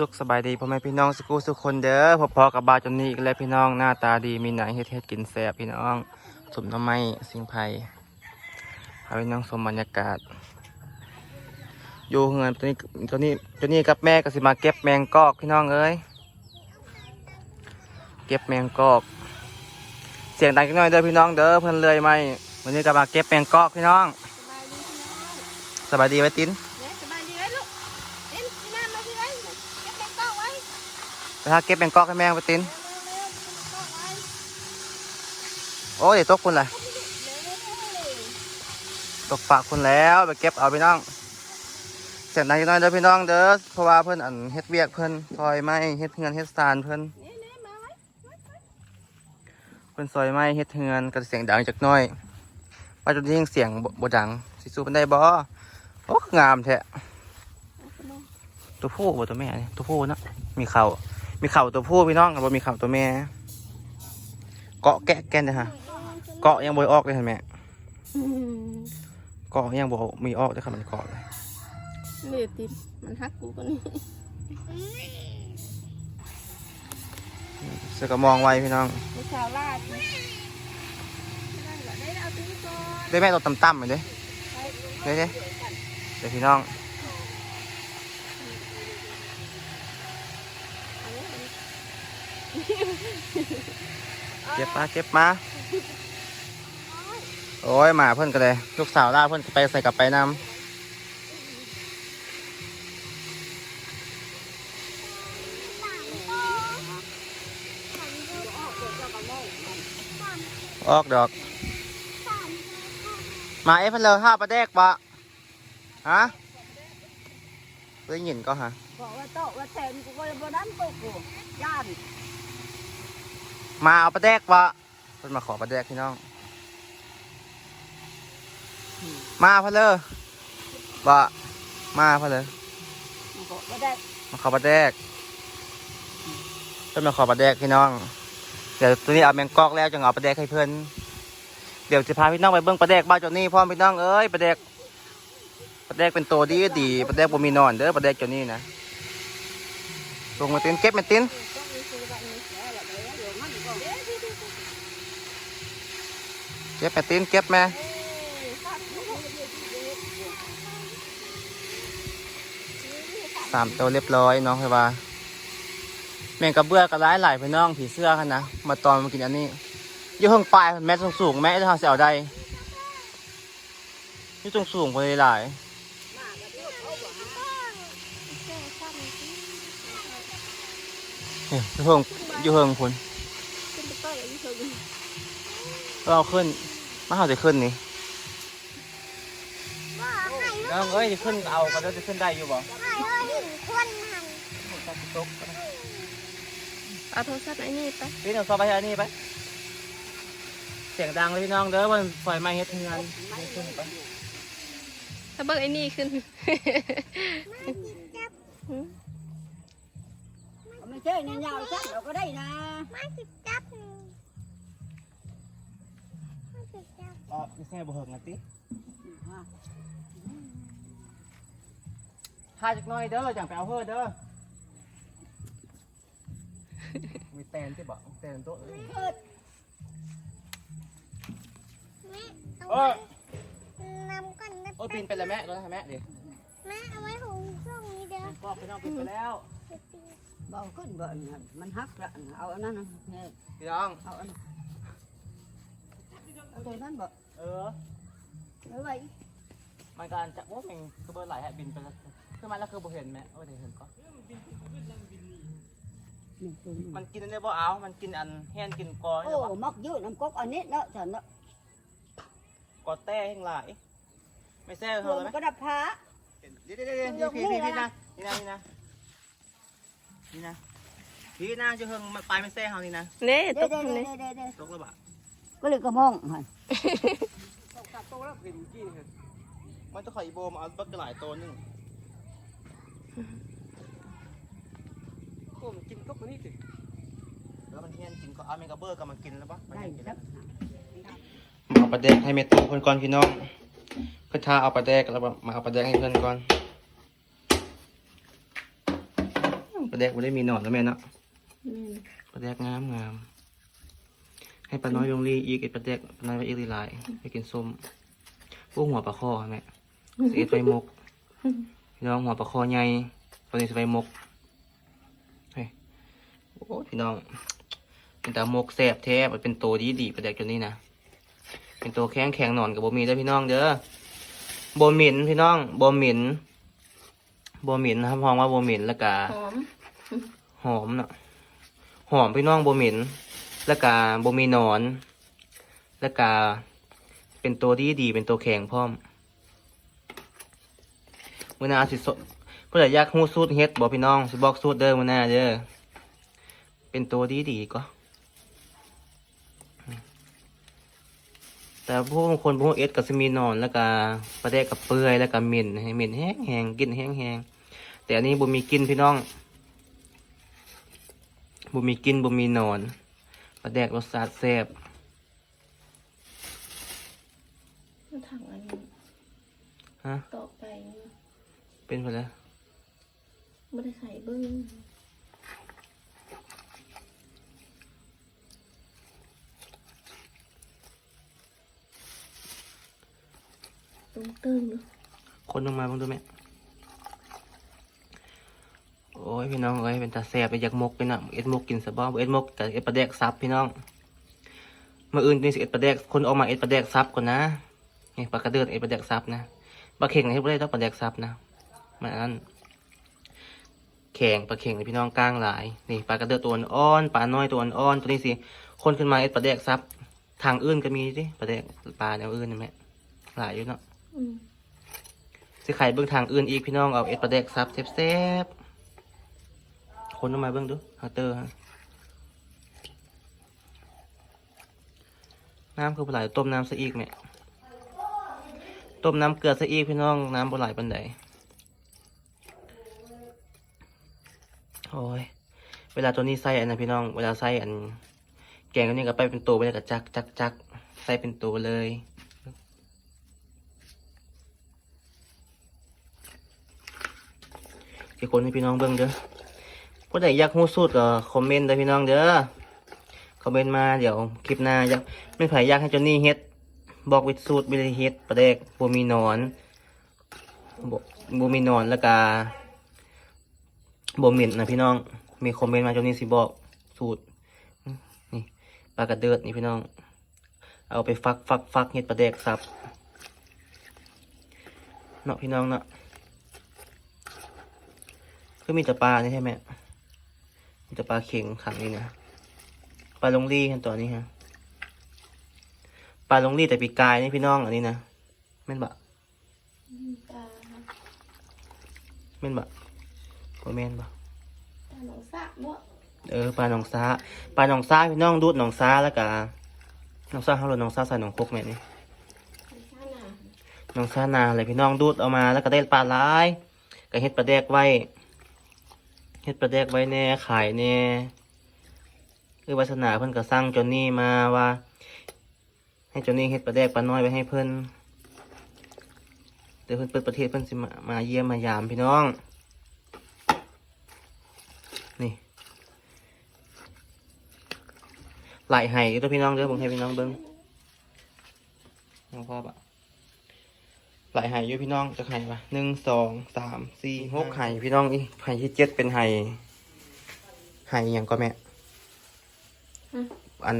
สุขสบายดีพ่อแม่พี่น้องสกูสุกคนเด้อพบพอกับบาจนนี้อีกแล้วพี่น้องหน้าตาดีมีหนังเฮ็ดเฮ็ดกินแซ่บพี่น้องสมทำไมสิ่งไผ่พาพี่น้องชมบรรยากาศอยู่เงินตัวนี้ตัวนี้ตัวนี้กับแม่ก็สิมาเก็บแมงกอกพี่น้องเอ้ยเก็บแมงกอก เสียงดังจักหน่อยเด้อพี่น้องเด้อเพิ่นเลยไหมวันนี้ก็มาเก็บแมงกอกพี่น้องสบายดีไว้ติ้น หาเก็บแมงกอกให้แม่ไว้ตินเร็วๆเก็บแบงก์กล้องไว้โอ้ยเดี๋ยวตกคุณเลยตกฝากคุณแล้วไปเก็บเอาพี่น้องเสียงดังจักหน่อยเด้อพี่น้องเด้อเพราะว่าเพิ่อนอันเฮ็ดเวียกเพิ่อนซอยไม้เฮ็ดเฮือนเฮ็ดซานเพิ่นๆเนี่ยเนี่ยมาไว้เพิ่นซอยไม้เฮ็ดเฮือนก็เสียงดังจักน่อยว่าจนยิ่งเสียงบ่ดังสิสู้เพิ่นได้บ่โอ้งามแท้ตัวผู้บ่ตัวแม่นี่ตัวผู้นะมีเข่า มีเข่าตัวผู้พี่น้องกับบ่มีเข่าตัวแม่ เกาะแกะแก่นเด้อฮะ เกาะยังบ่ออกเลยเห็นแม่อืมเกาะยังบ่มีออกเด้อครับมันเกาะเลยนี่ติดมันฮักกูก็นี่เสือก็มองไว้พี่น้องมีชาวลาดนี่ได้เหรอได้เอาตัวนี้ก่อนได้แม่ตัวต่ำๆเลยเด้ไปเด้เด้เดี๋ยวพี่น้อง เก็บมาเก็บมาโอ้ยหมาเพิ่อนก็เลยลูกสาวล่าเพิ่อนไปใส่กลับไปนำออกดอกมาเอ้เลยห้าประแดกปะฮะได้ยินก็ฮะบอกว่าโตว่าแทนกูก็เลยบ่ดันตกกูย่าน มาเอาประแดกปะเพิ่นมาขอประแดกพี่น้อง มาเพิ่นเลยปะมาเพิ่นเลยบอกว่าได้มาขอประแดกเพิ่นมาขอประแดกพี่น้อง เดี๋ยวตัวนี้เอาแมงกอกแล้วจะเอาประแดกให้เพิ่นเดี๋ยวจะพาพี่น้องไปเบิ่งประแดกบ้านเจ้านี่พ่อพี่น้องเอ้ยประแดกประแดกเป็นตัวดีดีประแดกบ่มีนอนเด้อประแดกเจ้านี่นะลงมาตินเก็บมาติน ต้องมีซื้อแบบนี้แล้วแบบนี้เดี๋ยวมันก็เอ๊ะที่ที่ที่ เก็บมาตินเก็บแม่เอ้ยฟาดหัวเลยเดี๋ยวที่เดี๋ยวสามตัวเรียบร้อยน้องเคยว่าแมงกระเบื้อก็ร้ายหลายพี่น้องผีเสื้อกันนะมาตอนมากินอันนี้อยู่ข้างปลายแม่สูงสูงแม่จะทำเสียวใดนี่ตรงสูงไปหลายอยู่เพิ่งอยู่เพิ่งคุณ เราขึ้นมาเขาจะขึ้นนี่น้องเอ้ยจะขึ้นก็เอาก็ได้จะขึ้นได้อยู่บ่ตกตกเอาโทรศัพท์ไอ้นี่ไปพี่น้องซอไปอันนี้ไป เสียงดังเลยพี่น้องเด้อมันไฟไหม้เฮ็ดงานขึ้นไปถ้าเบิกไอ้นี่ขึ้นไม่ใช่เนี่ยยาวจังเราก็ได้นะอ๋อไม่ใช่บ่เหิงนะติพาจักหน่อยเด้อจังไปเอาเฮ้อเด้อมีแตนที่บ่ แตนโต๊ะเอ้ยเออน้ำกันนะโอ้ยปีนไปแล้วแม่รถให้แม่ดิแม่เอาไว้หุงช่วงนี้เด้อก็พี่น้องปีนไปแล้วเบาขึ้นบ่อนมันฮักละเอาอันนั้นนะเนี่ยพี่น้องเอาอันนั้น เอาตัวนั้นบ่เออเอาไว้มันการจะโอ้แม่งคือเบอร์ไหลายฮะบินไปแล้วขึ้นมาแล้วคือบ่เห็นแม่เอาไปเห็นก่อนนี่ตัวนี้มันกินอันนี้บ่เอามันกินอันแห้นกินกอโอ้นี่บ่มักยืดน้ำก๊กอันนี้เนาะฉันเนาะกอแต้แห้งหลายไม่แซ่ตัเท่าวเลยไหมมันก็ดับผ้าเดี๋ยวเดี๋ยวเดี๋ยวพี่พี่พี่นะนี่นะนี่นะนี่นะพี่นะจะเฮิงมันไปไม่แซ่เฮานี่นะเน่ตเด้กเด้ขึ้นเด้เลยเด้เด้ตกแล้วบะ ก็เลยก็มองหันตกตกแล้วเห็นกี้เห็นมันจะขออีโบมาเอาบักกระหลายตัวนึงโอ้มันกินก็คนนี้สิแล้วมันเฮียนกินก็เอาเมกะเบอร์กับมันกินแล้วปะมันได้กินครัแล้บวมาเอาปลาแดกให้เมตูเพื่อนก่อนพี่น้อง เพื่อนทาเอาปลาแดกแล้วมาเอาปลาแดกให้เพื่อนก่อนปลาแดกไม่ได้มีหนอนแล้วแม่เนาะแม่นปลาแดกงามงาม ให้ปลาน้อยลงรีอีกไอ้ปลาแดกปลาน้อยไปอีกหลายๆไปกินส้มพวกหัวปลาคอแม่สิเอ็ดไฟมกพี่น้องหัวปลาคอใหญ่ตัวนี้สิไฟมกเฮ้ยโอ้ยพี่น้องเป็นตามกแสบแท้มันเป็นตัวดีดีๆปลาแดกตัวนี้นะเป็นตัวแข็งแข็งหนอนกับโบมีเด้อพี่น้องเด้อโบหมินพี่น้องโบหมินโบหมินนะครับพ้องว่าโบหมินแล้วก็หอมหอมเนาะหอมพี่น้องโบเหม็น แล้วก็โบมีนอน แล้วก็เป็นตัวดีดีเป็นตัวแข็งพร้อมมือหนาสิสดเพื่ออยากฮู้สูตรเฮ็ดบอกพี่น้องสิบอกสูตรเด้อมือหนาเด้อเป็นตัวดีดีก็แต่พวกคนพวกเอ็ดกับสมีนอนแล้วก็ประเดกกับเปื่อยแล้วก็เหม็นเหม็นแห้งแห้งกินแห้งแห้งแต่อันนี้บ่มีกินพี่น้องบ่มีกินบ่มีนอน ลาแดกรสชาติแซ่บมันถังอันนี้ฮะต่อไปเป็นไปแล้วไม่ได้ไข่เบิ้งตุ้มตึงเนอะคนลงมาบ้างดูไหมโอ้ ยพี่น้องเอ้ยเป็นตาแซ่บไปอยากมกไปน่ะเอ็ดมกกินสะบ้าเอ็ดมกแต่เอ็ดปลาแดกซับพี่น้องเมื่ออื่นนี่สิเอ็ดปลาแดกคนออกมาเอ็ดปลาแดกซับก่อนนะนี่ปลากระเดือนเอ็ดปลาแดกซับนะปลาเข่งนี่ไม่ได้ต้องปลาแดกซับนะมันอันนั้นแข่งปลาเข่งนี่พี่น้องกลางหลายนี่ปลากระเดือนตัวอ่อนปลาน้อยตัวอ่อนตัวนี้สิคนขึ้นมาเอ็ดปลาแดกซับทางอื่นก็มีสิปลาแดกปลาแนวอื่นนี่แม่หลายอยู่เนาะอืมสิไข่เบื้องทางอื่นอีกพี่น้องเอาเอ็ดปลาแดกซับแซ่บๆ คนออกมาเบื้องดูฮัตเตอร์ฮะน้ำคือปลาไหลต้มน้ำซะอีกแม่ต้มน้ำเกลือซะอีกพี่น้องน้ำปลาไหลปันใดโอ้ยเวลาตัวนี้ใส่อันนะพี่น้อง เวลาใส่อัน แกงอันนี้ก็ไปเป็นตัวไปเลยกับจักจักจักใส่เป็นตัวเลยที่คนให้พี่น้องเบิ่งเด้อ ผู้ใดอยากรู้สูตรก็คอมเมนต์เด้อพี่น้องเด้อคอมเมนต์มาเดี๋ยวคลิปหน้าอยากไม่ไผอยากให้จนนี่เฮ็ด บอกวิธีสูตรวิธีเฮ็ดปลาแดกบ่มีนอนบ่มีนอนแล้วก็บ่เหม็นนะพี่น้อง มีคอมเมนต์มาจนนี่สิบอกสูตรนี่ปลากระเดิดนี่พี่น้อง เอาไปฟักฟักฟักเฮ็ดปลาแดกสับเนาะพี่น้องเนาะคือมีแต่ปลานี่ใช่ไหม มีแต่ปลาเข็งขังนี่นะปลาลงรี่ขั้นตอนนี้ฮะปลาลงรี่แต่ปีกายนี่พี่น้องอันนี้นะแม่นบะตาแม่นบะก็แม่นบะตาหนองสะบ่เออปลาหนองซาปลาหนองซาพี่น้องดูดหนองซาแล้วก็หนองซาเขาหรือหนองซาใส่หนองคกแม่นี่ไอ้ซ่าน่ะหนองซานาเลยพี่น้องดูดเอามาแล้วก็ได้ปลาหลายก็เฮ็ดปลาแดกไว้ เฮ็ดปลาแดกไว้แน่ขายแน่คือวาสนาเพิ่นก็สร้างจนนี่มาว่า ให้จนนี่เฮ็ดปลาแดกปลาน้อยไว้ให้เพิ่นเดี๋ยวเพิ่นเปิดประเทศเพิ่นสิมามาเยี่ยมมายามพี่น้อง นี่ไหลไห้ตัวพี่น้องเด้อผมให้พี่น้องเบิ้งน้องพ่อปะ หลไห้อยู่พี่น้องจะไห้ปะหนึ่งสองสามสี่หกไห้พี่น้องอีไห้ที่เจ็ดเป็นไห้ไห้อหย่างก็แม่อัน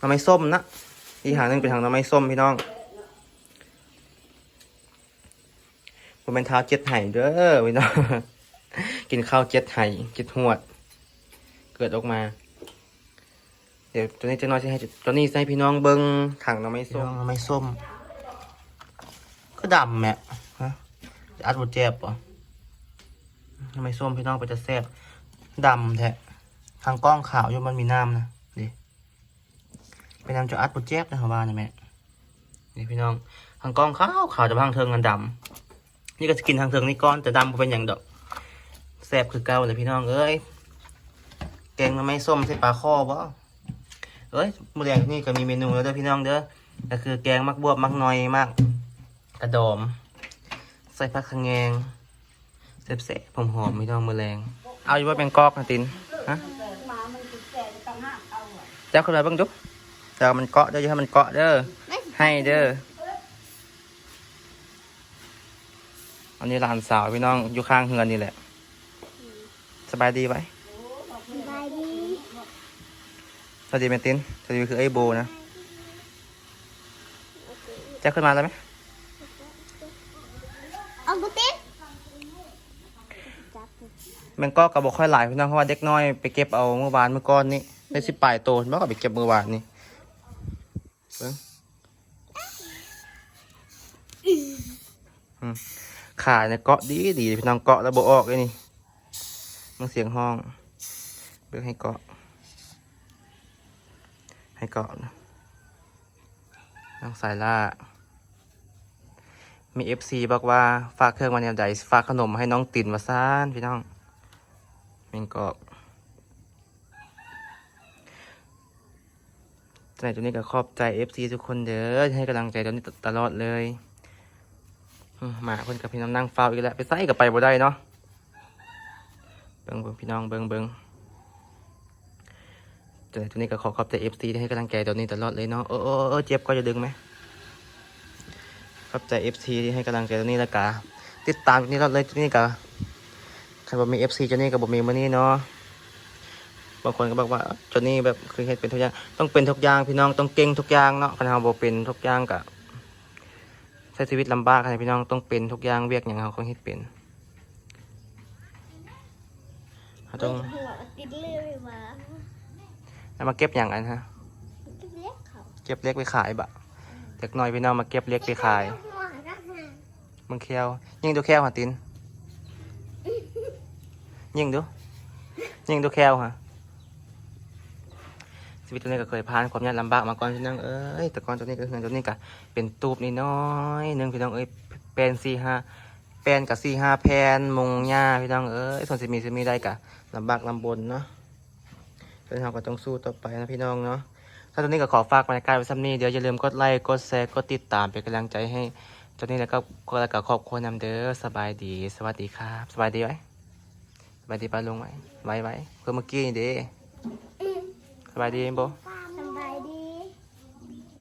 ทำไมส้มนะอีกหางหนึ่งเป็นทางทำไมส้มพี่น้องผมเป็นเท้าเจ็ดไห่เด้อพี่น้องกินข้าวเจ็ดไห่เจ็ดหวด เกิดออกมา เดี๋ยวตัวนี้จะน้อยจะให้ตัวนี้จะให้พี่น้องเบิ้งถังน้ำไม้ส้มน้ำไม้ส้ม ก็ดำแม่ฮะจะอัดบดเจ็บป่ะน้ำไม้ส้มพี่น้องไปจะแซ่บดำแท้ทางกล้องขาวอยู่มันมีน้ำนะดิไปนำจะอัดบดเจ็บนะเขาว่านะแม่นี่พี่น้องทางกล้องขาวขาวจะพังเทิงกันดำนี่ก็จะกินทางเทิงนี่ก้อนแต่ดำบ่เป็นอย่างดอกแซ่บคือเก่าเลยพี่น้องเอ้ยแกงหน้ำไม้ส้มใส่ปลาข้อบ่เอ้ยมื้อแรงนี่ก็มีเมนูแล้วเด้อพี่น้องเด้อก็คือแกงมักบวบมักหน่อยมัก กระดอม ใส่ผักขะแงงแซ่บๆหอมๆพี่น้องมือแรง เอาอยู่ว่าเป็นกอกนะตินฮะแก่มามันจะแก่ตั้งห้าเอาอะเจ้าขึ้นมาบ้างดุเจ้ามันเกาะเด้ออย่าให้มันเกาะเด้อให้เด้ออันนี้หลานสาวพี่น้องอยู่ข้างเฮือนนี่แหละ สบายดีไหมสบายดีสวัสดีเมตินสวัสดีคือไอ้โบนะเจ้าขึ้นมาแล้วไหม เอาบุตินจับ แมันก็กระบอกค่อยหลายพี่น้องเพราะว่าเด็กน้อยไปเก็บเอาเมื่อวานเมื่อก้อนนี้ได้สิบปลายโตบ่ก็ไปเก็บเมื่อวานนี่เบิ่งขาเนี่ยเกาะดีดีพี่น้องเกาะแล้วโบออกเลยนี่มันเสียงห้องเบิ่งให้เกาะ ให้เกาะนะน้องสายล่ามีเอฟซีบอกว่าฝากเครื่องมาแนวใดฝากขนมให้น้องตินมาซ่านพี่น้อง เมนกอบใจตัวนี้ก็ขอบใจเอฟซีทุกคนเด้อให้กำลังใจตัวนี้ตลอดเลยมาเพิ่นกับพี่น้องนั่งเฝ้าอีกแล้ว ไปใส่กับไปบ่ได้เนาะเบิงเบิงพี่น้องเบิงเบิ่งใจตัวนี้ก็ขอขอบใจเอฟซีที่ให้กำลังใจตัวนี้ตลอดเลยเนาะเออเออเจ็บก็จะดึงไหมขอบใจ FC ที่ให้กำลังใจตัวนี้แล้วกะติดตามตัวนี้เราเลยตัวนี้กะใครบอกมี FC ตัวนี้กับบอกมีมือนี้เนาะบางคนก็บอกว่าตัวนี้แบบคือเฮ็ดเป็นทุกอย่างต้องเป็นทุกอย่างพี่น้องต้องเก่งทุกอย่างเนาะคันเราบ่เป็นทุกอย่างกะใช้ชีวิตลำบากให้พี่น้องต้องเป็นทุกอย่างเวียกอย่างเราคงเฮ็ดเป็นเราต้องหัวติดเลื่อยมาเอามาเก็บอย่างอันฮะเล็กเขาเก็บเล็กไปขายบะเด็กน้อยพี่น้องมาเก็บเล็กไปขายมึงเคียวยิงดูแควหาติน ยิงดู ยิงดูแควฮะชีวิตตัวนี้ก็เคยผ่านความยากลำบากมาก่อนพี่น้องเอ้ยแต่ก่อนตัวนี้ก็เฮือนตัวนี้ก็เป็นตูบนิดน้อยหนึ่งพี่น้องเอ้ยเป็นสี่ห้าแปลนกับสี่ห้าแผ่นมงหญ้าพี่น้องเอ้ยส่วนสิมีสิมีได้กะลำบากลำบนเนาะตอนนี้เราก็ต้องสู้ต่อไปนะพี่น้องเนาะถ้าตัวนี้ก็ขอฝากบรรยากาศไว้ซ้ำนี้เดี๋ยวอย่าลืมกดไลค์กดแชร์กดติดตามเป็นกำลังใจให้ตอนนี้แล้วก็ก็แล้วก็ครอบครัวนำเด้อสบายดี สวัสดีครับ สบายดีไหม สบายดีป้าลุงไหมไว้ไว้เพื่อเมื่อกี้นี่เด้สบายดีโบป้า